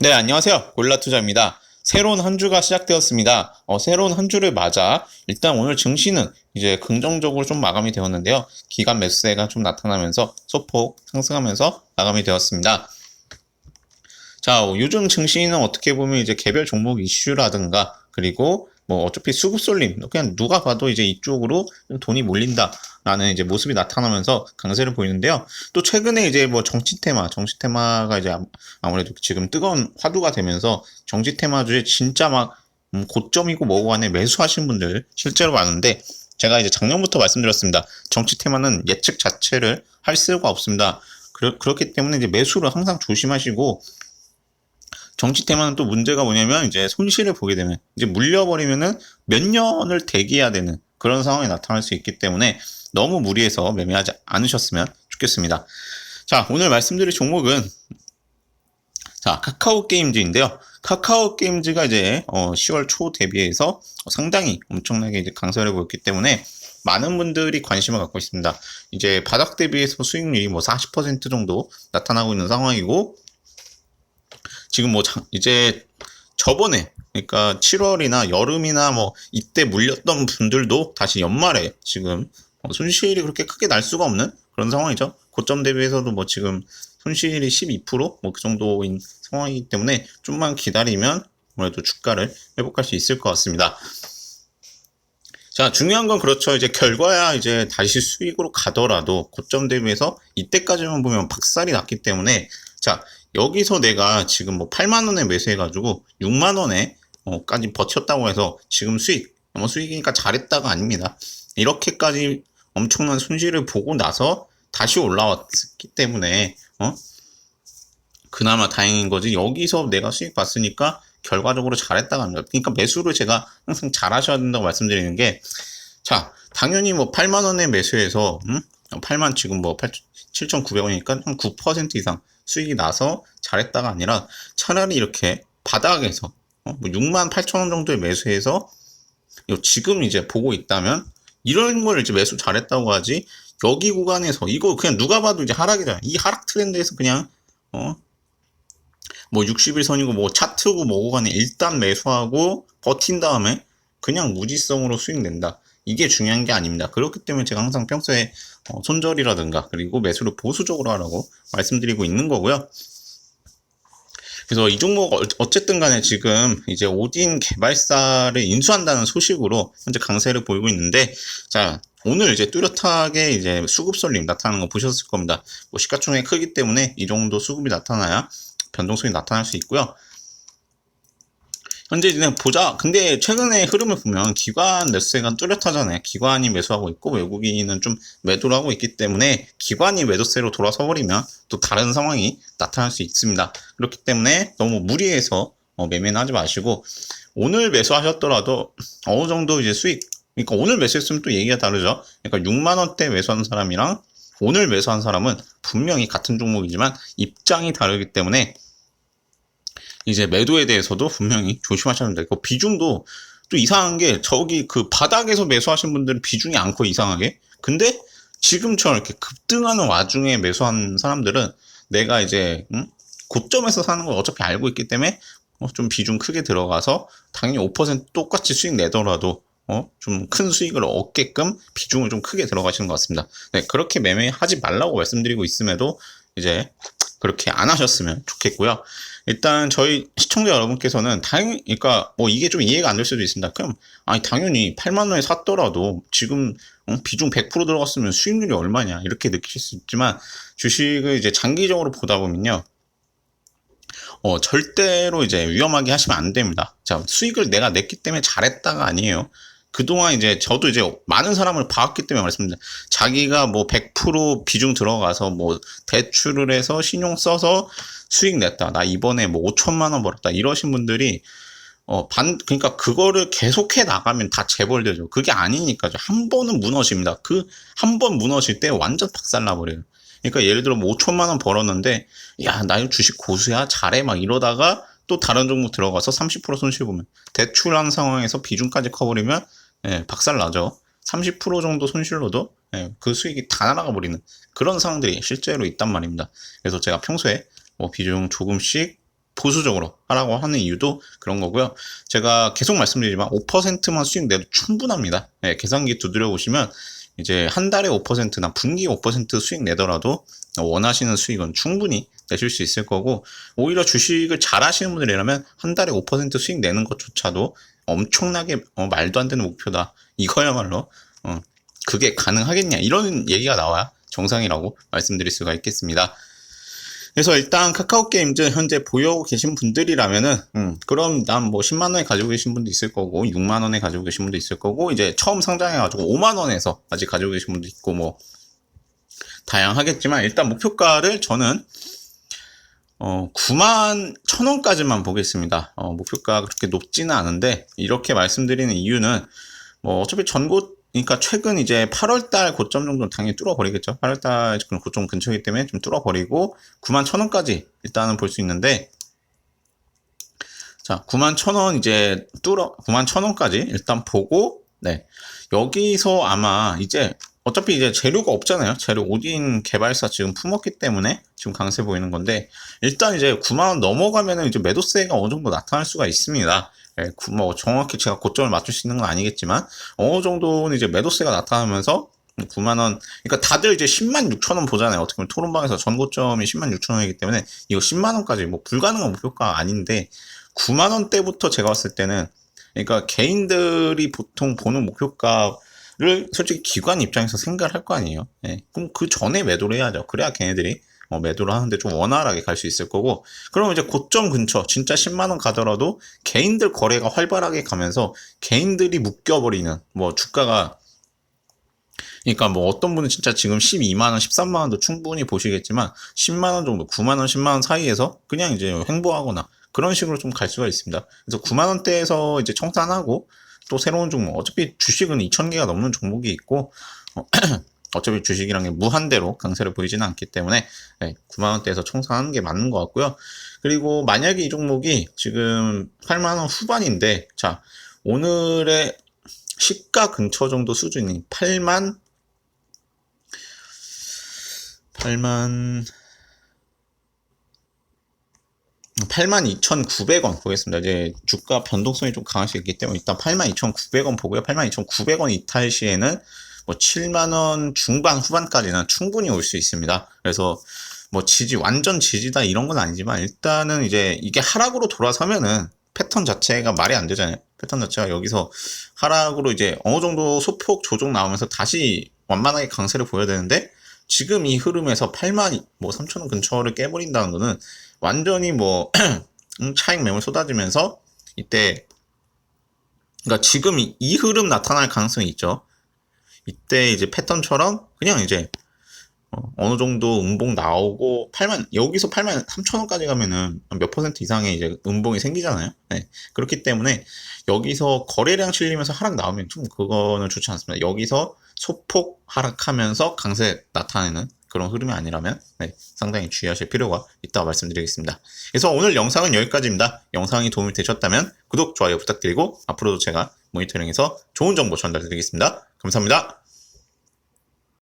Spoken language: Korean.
네, 안녕하세요. 골라투자입니다. 새로운 한 주가 시작되었습니다. 어, 새로운 한 주를 맞아 일단 오늘 증시는 이제 긍정적으로 좀 마감이 되었는데요. 기간 매수세가 좀 나타나면서 소폭 상승하면서 마감이 되었습니다. 자, 요즘 증시는 어떻게 보면 이제 개별 종목 이슈라든가 그리고 뭐 어차피 수급 쏠림 그냥 누가 봐도 이제 이쪽으로 돈이 몰린다 라는 이제 모습이 나타나면서 강세를 보이는데요. 또 최근에 이제 뭐 정치 테마, 정치 테마가 이제 아무- 아무래도 지금 뜨거운 화두가 되면서 정치 테마주에 진짜 막 음, 고점이고 뭐고 간에 매수하신 분들 실제로 많은데 제가 이제 작년부터 말씀드렸습니다. 정치 테마는 예측 자체를 할 수가 없습니다. 그렇, 그렇기 때문에 이제 매수를 항상 조심하시고 정치 테마는 또 문제가 뭐냐면 이제 손실을 보게 되면 이제 물려버리면은 몇 년을 대기해야 되는 그런 상황이 나타날 수 있기 때문에 너무 무리해서 매매하지 않으셨으면 좋겠습니다. 자, 오늘 말씀드릴 종목은 자, 카카오 게임즈인데요. 카카오 게임즈가 이제 어, 10월 초 대비해서 상당히 엄청나게 이제 강세를 보였기 때문에 많은 분들이 관심을 갖고 있습니다. 이제 바닥 대비해서 수익률이 뭐 40% 정도 나타나고 있는 상황이고 지금 뭐 장- 이제 저번에 그러니까 7월이나 여름이나 뭐 이때 물렸던 분들도 다시 연말에 지금 어, 손실이 그렇게 크게 날 수가 없는 그런 상황이죠. 고점 대비해서도 뭐 지금 손실이 12%뭐 그 정도인 상황이기 때문에 좀만 기다리면 아무래도 주가를 회복할 수 있을 것 같습니다. 자, 중요한 건 그렇죠. 이제 결과야 이제 다시 수익으로 가더라도 고점 대비해서 이때까지만 보면 박살이 났기 때문에 자, 여기서 내가 지금 뭐 8만 원에 매수해 가지고 6만 원에 어, 까지 버텼다고 해서 지금 수익, 뭐 수익이니까 잘했다가 아닙니다. 이렇게까지 엄청난 손실을 보고 나서 다시 올라왔기 때문에 어? 그나마 다행인 거지. 여기서 내가 수익 봤으니까 결과적으로 잘했다가 합니다. 그러니까 매수를 제가 항상 잘하셔야 된다고 말씀드리는 게, 자, 당연히 뭐 8만 원에 매수해서, 음? 8만 지금 뭐 7,900원이니까 한 9% 이상 수익이 나서 잘했다가 아니라 차라리 이렇게 바닥에서 어? 뭐 6만 8천 원 정도에 매수해서 요 지금 이제 보고 있다면 이런 걸 이제 매수 잘했다고 하지 여기 구간에서 이거 그냥 누가 봐도 이제 하락이잖아. 이 하락 트렌드에서 그냥 어? 뭐 60일선이고 뭐 차트고 뭐고 간에 일단 매수하고 버틴 다음에 그냥 무지성으로 수익 낸다. 이게 중요한 게 아닙니다. 그렇기 때문에 제가 항상 평소에 어, 손절이라든가 그리고 매수를 보수적으로 하라고 말씀드리고 있는 거고요. 그래서 이 종목 어- 어쨌든 간에 지금 이제 오딘 개발사를 인수한다는 소식으로 현재 강세를 보이고 있는데 자 오늘 이제 뚜렷하게 이제 수급 설림 나타나는 거 보셨을 겁니다. 뭐 시가총액 크기 때문에 이 정도 수급이 나타나야 변동성이 나타날 수 있고요. 현재 이제 보자. 근데 최근에 흐름을 보면 기관 매수세가 뚜렷하잖아요. 기관이 매수하고 있고 외국인은 좀 매도를 하고 있기 때문에 기관이 매도세로 돌아서 버리면 또 다른 상황이 나타날 수 있습니다. 그렇기 때문에 너무 무리해서 어, 매매는 하지 마시고 오늘 매수하셨더라도 어느 정도 이제 수익 그러니까 오늘 매수했으면 또 얘기가 다르죠. 그러니까 6만 원대 매수한 사람이랑 오늘 매수한 사람은 분명히 같은 종목이지만 입장이 다르기 때문에 이제 매도에 대해서도 분명히 조심하셔야 됩니다. 그 비중도 또 이상한 게 저기 그 바닥에서 매수하신 분들은 비중이 않고 이상하게 근데 지금처럼 이렇게 급등하는 와중에 매수한 사람들은 내가 이제 음? 고점에서 사는 걸 어차피 알고 있기 때문에 어, 좀 비중 크게 들어가서 당연히 5% 똑같이 수익 내더라도 어, 좀 큰 수익을 얻게끔 비중을 좀 크게 들어가시는 것 같습니다. 네, 그렇게 매매하지 말라고 말씀드리고 있음에도 이제 그렇게 안 하셨으면 좋겠고요. 일단 저희 시청자 여러분께서는 당연히 그러니까 뭐 이게 좀 이해가 안 될 수도 있습니다. 그럼 아니 당연히 8만 원에 샀더라도 지금 어, 비중 100% 들어갔으면 수익률이 얼마냐 이렇게 느끼실 수 있지만 주식을 이제 장기적으로 보다 보면요. 어, 절대로 이제 위험하게 하시면 안 됩니다. 자, 수익을 내가 냈기 때문에 잘했다가 아니에요. 그동안 이제 저도 이제 많은 사람을 봐왔기 때문에 말씀드립니다. 자기가 뭐 100% 비중 들어가서 뭐 대출을 해서 신용 써서 수익 냈다. 나 이번에 뭐 5천만 원 벌었다. 이러신 분들이 어, 반, 그러니까 그거를 계속해 나가면 다 재벌되죠. 그게 아니니까요. 한 번은 무너집니다. 그 한 번 무너질 때 완전 박살 나버려요. 그러니까 예를 들어 뭐 5천만 원 벌었는데 야, 나 이거 주식 고수야. 잘해. 막 이러다가 또 다른 종목 들어가서 30% 손실 보면 대출한 상황에서 비중까지 커버리면 예, 박살 나죠. 30% 정도 손실로도 예, 그 수익이 다 날아가 버리는 그런 상황들이 실제로 있단 말입니다. 그래서 제가 평소에 뭐 비중 조금씩 보수적으로 하라고 하는 이유도 그런 거고요. 제가 계속 말씀드리지만 5%만 수익 내도 충분합니다. 네, 계산기 두드려 보시면 이제 한 달에 5%나 분기 5% 수익 내더라도 원하시는 수익은 충분히 내실 수 있을 거고 오히려 주식을 잘 하시는 분들이라면 한 달에 5% 수익 내는 것조차도 엄청나게 어, 말도 안 되는 목표다. 이거야말로 어, 그게 가능하겠냐 이런 얘기가 나와야 정상이라고 말씀드릴 수가 있겠습니다. 그래서 일단 카카오 게임즈 현재 보유하고 계신 분들이라면은 음, 그럼 난 뭐 10만 원에 가지고 계신 분도 있을 거고 6만 원에 가지고 계신 분도 있을 거고 이제 처음 상장해 가지고 5만 원에서 아직 가지고 계신 분도 있고 뭐 다양하겠지만 일단 목표가를 저는 어 9만 천 원까지만 보겠습니다. 어, 목표가가 그렇게 높지는 않은데 이렇게 말씀드리는 이유는 뭐 어차피 전고 그러니까 최근 이제 8월달 고점 정도는 당연히 뚫어버리겠죠. 8월달 그런 고점 근처이기 때문에 좀 뚫어버리고 9만 천 원까지 일단은 볼 수 있는데 자 9만 천 원 이제 뚫어 9만 천 원까지 일단 보고 네 여기서 아마 이제 어차피 이제 재료가 없잖아요. 재료 오딘 개발사 지금 품었기 때문에 지금 강세 보이는 건데 일단 이제 9만 원 넘어가면은 이제 매도세가 어느 정도 나타날 수가 있습니다. 예, 구- 뭐 정확히 제가 고점을 맞출 수 있는 건 아니겠지만 어느 정도는 이제 매도세가 나타나면서 9만 원, 그러니까 다들 이제 10만 6천 원 보잖아요. 어떻게 보면 토론방에서 전고점이 10만 6천 원이기 때문에 이거 10만 원까지 뭐 불가능한 목표가 아닌데 9만 원대부터 제가 봤을 때는 그러니까 개인들이 보통 보는 목표가 를 솔직히 기관 입장에서 생각을 할 거 아니에요. 예, 그럼 그 전에 매도를 해야죠. 그래야 걔네들이 어, 매도를 하는데 좀 원활하게 갈 수 있을 거고 그럼 이제 고점 근처 진짜 10만 원 가더라도 개인들 거래가 활발하게 가면서 개인들이 묶여버리는 뭐 주가가 그러니까 뭐 어떤 분은 진짜 지금 12만 원, 13만 원도 충분히 보시겠지만 10만 원 정도, 9만 원, 10만 원 사이에서 그냥 이제 횡보하거나 그런 식으로 좀 갈 수가 있습니다. 그래서 9만 원대에서 이제 청산하고 또 새로운 종목, 어차피 주식은 2,000개가 넘는 종목이 있고 어, 어차피 주식이란 게 무한대로 강세를 보이지는 않기 때문에 네, 9만 원대에서 청산하는 게 맞는 것 같고요. 그리고 만약에 이 종목이 지금 8만 원 후반인데 자 오늘의 시가 근처 정도 수준이 8만 8만 82,900원 보겠습니다. 이제 주가 변동성이 좀 강할 수 있기 때문에 일단 82,900원 보고요. 82,900원 이탈 시에는 뭐 7만원 중반 후반까지는 충분히 올 수 있습니다. 그래서 뭐 지지, 완전 지지다 이런 건 아니지만 일단은 이제 이게 하락으로 돌아서면은 패턴 자체가 말이 안 되잖아요. 패턴 자체가 여기서 하락으로 이제 어느 정도 소폭 조정 나오면서 다시 완만하게 강세를 보여야 되는데 지금 이 흐름에서 8만 뭐 3천 원 근처를 깨버린다는 거는 완전히 뭐 음, 차익 매물 쏟아지면서 이때 그러니까 지금 이, 이 흐름 나타날 가능성이 있죠. 이때 이제 패턴처럼 그냥 이제 어, 느 정도 음봉 나오고 8만 여기서 8만 3천 원까지 가면은 몇 퍼센트 이상의 이제 음봉이 생기잖아요. 네. 그렇기 때문에 여기서 거래량 실리면서 하락 나오면 좀 그거는 좋지 않습니다. 여기서 소폭 하락하면서 강세 나타내는 그런 흐름이 아니라면 네, 상당히 주의하실 필요가 있다고 말씀드리겠습니다. 그래서 오늘 영상은 여기까지입니다. 영상이 도움이 되셨다면 구독, 좋아요 부탁드리고 앞으로도 제가 모니터링해서 좋은 정보 전달드리겠습니다. 감사합니다.